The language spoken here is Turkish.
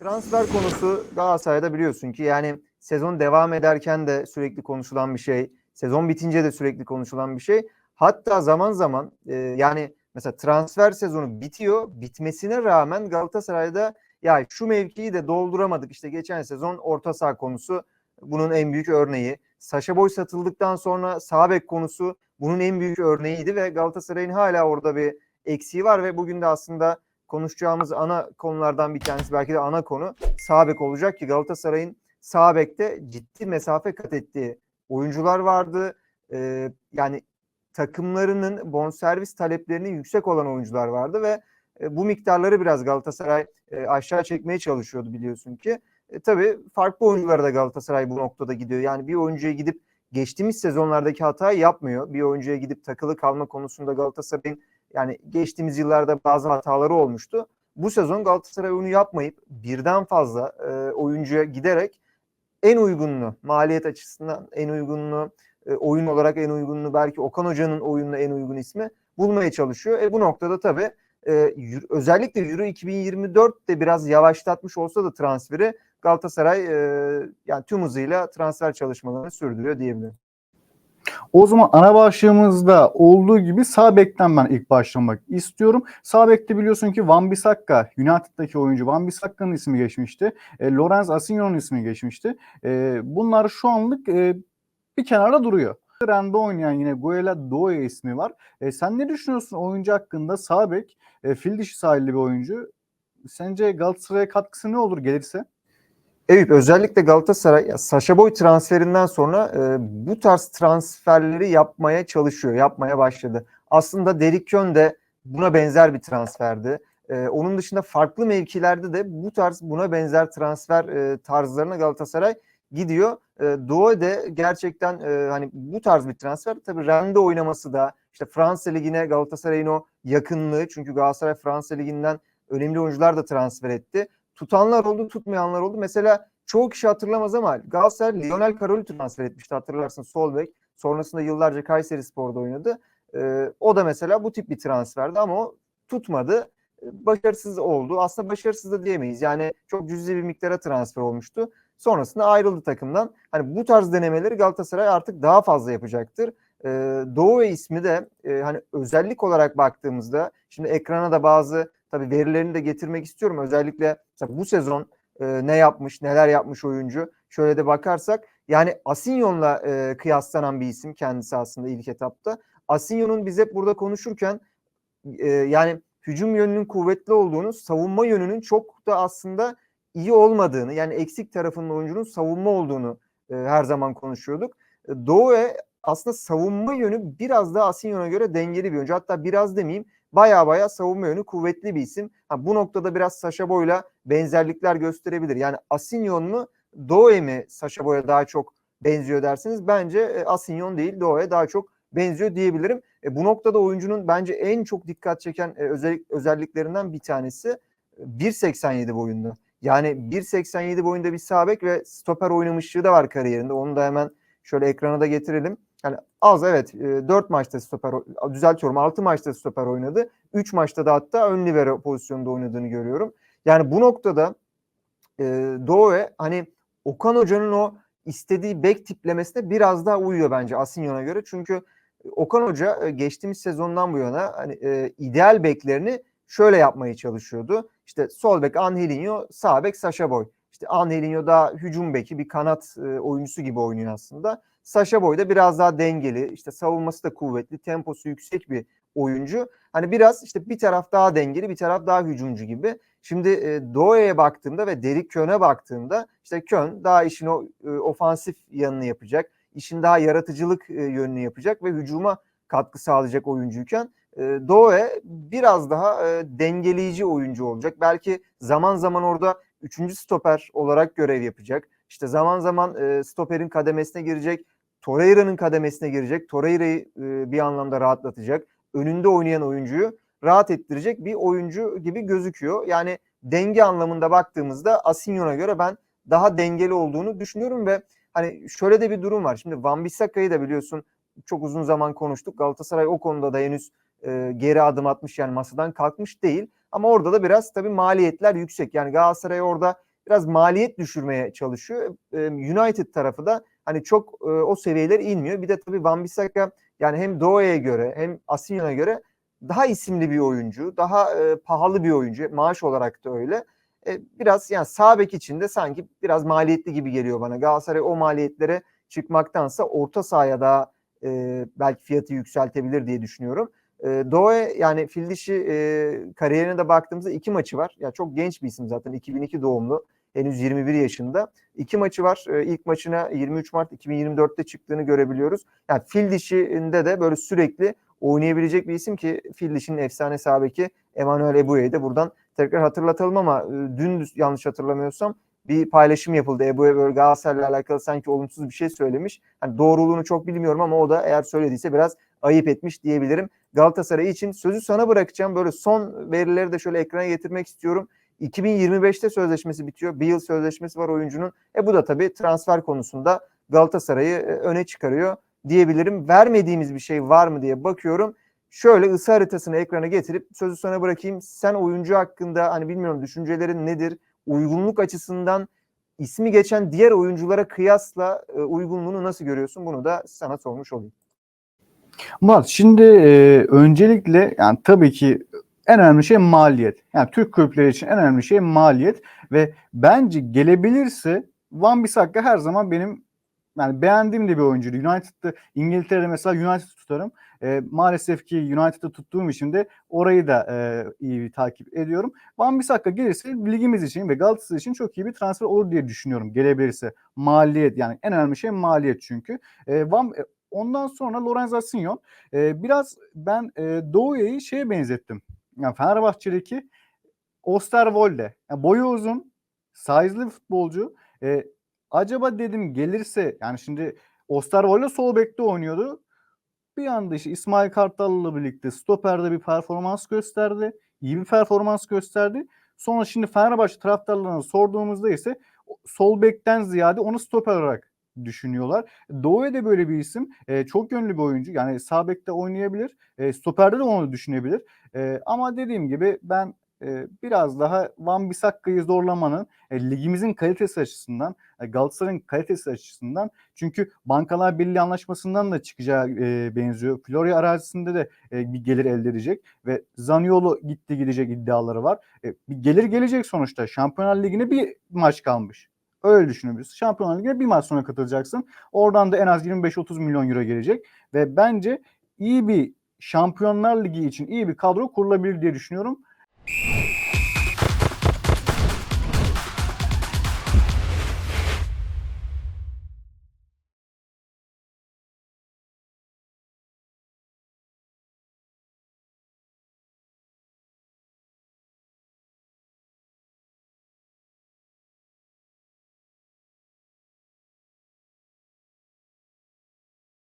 Transfer konusu Galatasaray'da biliyorsun ki yani sezon devam ederken de sürekli konuşulan bir şey. Sezon bitince de sürekli konuşulan bir şey. Hatta zaman zaman e, yani mesela transfer sezonu bitiyor. Bitmesine rağmen Galatasaray'da ya şu mevkiyi de dolduramadık. İşte geçen sezon orta saha konusu bunun en büyük örneği. Saşa Boy satıldıktan sonra sağ bek konusu bunun en büyük örneğiydi ve Galatasaray'ın hala orada bir eksiği var ve bugün de aslında konuşacağımız ana konulardan bir tanesi belki de ana konu sağ bek olacak ki Galatasaray'ın sağ bekte ciddi mesafe kat ettiği oyuncular vardı. Ee, yani takımlarının bonservis taleplerinin yüksek olan oyuncular vardı ve e, bu miktarları biraz Galatasaray e, aşağı çekmeye çalışıyordu biliyorsun ki. E, tabii farklı oyunculara da Galatasaray bu noktada gidiyor. Yani bir oyuncuya gidip geçtiğimiz sezonlardaki hatayı yapmıyor. Bir oyuncuya gidip takılı kalma konusunda Galatasaray'ın yani geçtiğimiz yıllarda bazı hataları olmuştu. Bu sezon Galatasaray onu yapmayıp birden fazla e, oyuncuya giderek en uygununu, maliyet açısından en uygununu, e, oyun olarak en uygununu belki Okan Hoca'nın oyununa en uygun ismi bulmaya çalışıyor. E bu noktada tabii e, özellikle Euro 2024 de biraz yavaşlatmış olsa da transferi Galatasaray e, yani tüm hızıyla transfer çalışmalarını sürdürüyor diyebilirim. O zaman ana başlığımızda olduğu gibi sağ bekten ben ilk başlamak istiyorum. Sağ bekte biliyorsun ki Van Bissaka, United'daki oyuncu Van Bissakka'nın ismi geçmişti. E, Lorenz Asigno'nun ismi geçmişti. E, bunlar şu anlık e, bir kenarda duruyor. Ren'de oynayan yine Guela Doe ismi var. E, sen ne düşünüyorsun oyuncu hakkında? Sağ bek, e, fil dişi sahilli bir oyuncu. Sence Galatasaray'a katkısı ne olur gelirse? Evet özellikle Galatasaray Saşa Boy transferinden sonra e, bu tarz transferleri yapmaya çalışıyor, yapmaya başladı. Aslında Derrick Kön de buna benzer bir transferdi. E, onun dışında farklı mevkilerde de bu tarz buna benzer transfer e, tarzlarına Galatasaray gidiyor. E, Doğu de gerçekten e, hani bu tarz bir transfer. Tabii Rennes'de oynaması da işte Fransa Ligi'ne Galatasaray'ın o yakınlığı çünkü Galatasaray Fransa Ligi'nden önemli oyuncular da transfer etti tutanlar oldu, tutmayanlar oldu. Mesela çoğu kişi hatırlamaz ama Galatasaray Lionel Carol'i transfer etmişti hatırlarsın sol bek. Sonrasında yıllarca Kayseri Spor'da oynadı. Ee, o da mesela bu tip bir transferdi ama o tutmadı. Başarısız oldu. Aslında başarısız da diyemeyiz. Yani çok cüzi bir miktara transfer olmuştu. Sonrasında ayrıldı takımdan. Hani bu tarz denemeleri Galatasaray artık daha fazla yapacaktır. Ee, Doğu ismi de e, hani özellik olarak baktığımızda şimdi ekrana da bazı tabii verilerini de getirmek istiyorum. Özellikle bu sezon e, ne yapmış, neler yapmış oyuncu. Şöyle de bakarsak yani Asinyon'la e, kıyaslanan bir isim kendisi aslında ilk etapta. Asinyon'un biz hep burada konuşurken e, yani hücum yönünün kuvvetli olduğunu, savunma yönünün çok da aslında iyi olmadığını, yani eksik tarafının oyuncunun savunma olduğunu e, her zaman konuşuyorduk. E, Doğu aslında savunma yönü biraz daha Asinyon'a göre dengeli bir oyuncu. Hatta biraz demeyeyim baya baya savunma yönü kuvvetli bir isim. Ha, bu noktada biraz Saşa Boy'la benzerlikler gösterebilir. Yani Asinyon mu Doe mi Saşa Boy'a daha çok benziyor dersiniz. Bence e, Asinyon değil Doe'ye daha çok benziyor diyebilirim. E, bu noktada oyuncunun bence en çok dikkat çeken e, özellik, özelliklerinden bir tanesi 1.87 boyunda. Yani 1.87 boyunda bir sağ bek ve stoper oynamışlığı da var kariyerinde. Onu da hemen şöyle ekrana da getirelim. Yani az evet 4 maçta stoper düzeltiyorum 6 maçta stoper oynadı. 3 maçta da hatta ön libero pozisyonunda oynadığını görüyorum. Yani bu noktada e, Doğe hani Okan Hoca'nın o istediği bek tiplemesine biraz daha uyuyor bence Asinyon'a göre. Çünkü Okan Hoca geçtiğimiz sezondan bu yana hani e, ideal beklerini şöyle yapmaya çalışıyordu. İşte sol bek Angelinho, sağ bek Sasha Boy. İşte Angelinho daha hücum beki bir kanat e, oyuncusu gibi oynuyor aslında. Sasha Boy da biraz daha dengeli, işte savunması da kuvvetli, temposu yüksek bir oyuncu. Hani biraz işte bir taraf daha dengeli, bir taraf daha hücumcu gibi. Şimdi e, baktığımda ve Derik Kön'e baktığımda işte Kön daha işin o e, ofansif yanını yapacak. işin daha yaratıcılık e, yönünü yapacak ve hücuma katkı sağlayacak oyuncuyken e, Doğe biraz daha e, dengeleyici oyuncu olacak. Belki zaman zaman orada üçüncü stoper olarak görev yapacak. İşte zaman zaman e, stoperin kademesine girecek. Torreira'nın kademesine girecek. Torreira'yı e, bir anlamda rahatlatacak. Önünde oynayan oyuncuyu rahat ettirecek bir oyuncu gibi gözüküyor. Yani denge anlamında baktığımızda Asinyon'a göre ben daha dengeli olduğunu düşünüyorum ve hani şöyle de bir durum var. Şimdi Van Bissaka'yı da biliyorsun çok uzun zaman konuştuk. Galatasaray o konuda da henüz e, geri adım atmış yani masadan kalkmış değil. Ama orada da biraz tabii maliyetler yüksek. Yani Galatasaray orada biraz maliyet düşürmeye çalışıyor. E, United tarafı da hani çok e, o seviyeler inmiyor. Bir de tabii Van Bissaka yani hem Doğa'ya göre hem Asinyon'a göre daha isimli bir oyuncu, daha e, pahalı bir oyuncu. Maaş olarak da öyle. E, biraz yani sağ için de sanki biraz maliyetli gibi geliyor bana. Galatasaray o maliyetlere çıkmaktansa orta sahaya daha e, belki fiyatı yükseltebilir diye düşünüyorum. E, Doğu yani Fildişi e, kariyerine de baktığımızda iki maçı var. Ya çok genç bir isim zaten 2002 doğumlu. Henüz 21 yaşında. İki maçı var. E, ilk maçına 23 Mart 2024'te çıktığını görebiliyoruz. Yani Fildişi'nde de böyle sürekli oynayabilecek bir isim ki Fildiş'in efsane sahabeki Emmanuel Ebuye'yi de buradan tekrar hatırlatalım ama e, dün yanlış hatırlamıyorsam bir paylaşım yapıldı. Ebuye böyle Galatasaray'la alakalı sanki olumsuz bir şey söylemiş. Hani doğruluğunu çok bilmiyorum ama o da eğer söylediyse biraz ayıp etmiş diyebilirim. Galatasaray için sözü sana bırakacağım. Böyle son verileri de şöyle ekrana getirmek istiyorum. 2025'te sözleşmesi bitiyor. Bir yıl sözleşmesi var oyuncunun. E bu da tabii transfer konusunda Galatasaray'ı e, öne çıkarıyor diyebilirim. Vermediğimiz bir şey var mı diye bakıyorum. Şöyle ısı haritasını ekrana getirip sözü sana bırakayım. Sen oyuncu hakkında hani bilmiyorum düşüncelerin nedir? Uygunluk açısından ismi geçen diğer oyunculara kıyasla e, uygunluğunu nasıl görüyorsun? Bunu da sana sormuş olayım. Murat şimdi e, öncelikle yani tabii ki en önemli şey maliyet. Yani Türk kulüpleri için en önemli şey maliyet ve bence gelebilirse Van Bissaka her zaman benim yani beğendiğim de bir oyuncuydu. United'da İngiltere'de mesela United tutarım. E, maalesef ki United'da tuttuğum için de orayı da e, iyi takip ediyorum. Van Bissaka gelirse ligimiz için ve Galatasaray için çok iyi bir transfer olur diye düşünüyorum. Gelebilirse maliyet yani en önemli şey maliyet çünkü. E, Van Ondan sonra Lorenz Asinyon. E, biraz ben e, Doğu'yu şeye benzettim. Yani Fenerbahçe'deki Osterwolde. Yani boyu uzun, size'lı futbolcu. E, acaba dedim gelirse yani şimdi Osterwolde sol bekte oynuyordu. Bir anda işte İsmail Kartal'la birlikte stoperde bir performans gösterdi. İyi bir performans gösterdi. Sonra şimdi Fenerbahçe taraftarlarına sorduğumuzda ise sol bekten ziyade onu stoper olarak düşünüyorlar. Doğu'ya da böyle bir isim. E, çok yönlü bir oyuncu. Yani sağ bekte oynayabilir. E, stoperde de onu düşünebilir. E, ama dediğim gibi ben e, biraz daha Van Bissakka'yı zorlamanın e, ligimizin kalitesi açısından, e, Galatasaray'ın kalitesi açısından çünkü Bankalar Birliği anlaşmasından da çıkacağı e, benziyor. Florya arazisinde de e, bir gelir elde edecek ve Zaniolo gitti gidecek iddiaları var. E, bir gelir gelecek sonuçta. Şampiyonlar Ligi'ne bir maç kalmış. Öyle düşünebiliriz. Şampiyonlar Ligi'ne bir maç sonra katılacaksın. Oradan da en az 25-30 milyon euro gelecek. Ve bence iyi bir Şampiyonlar Ligi için iyi bir kadro kurulabilir diye düşünüyorum.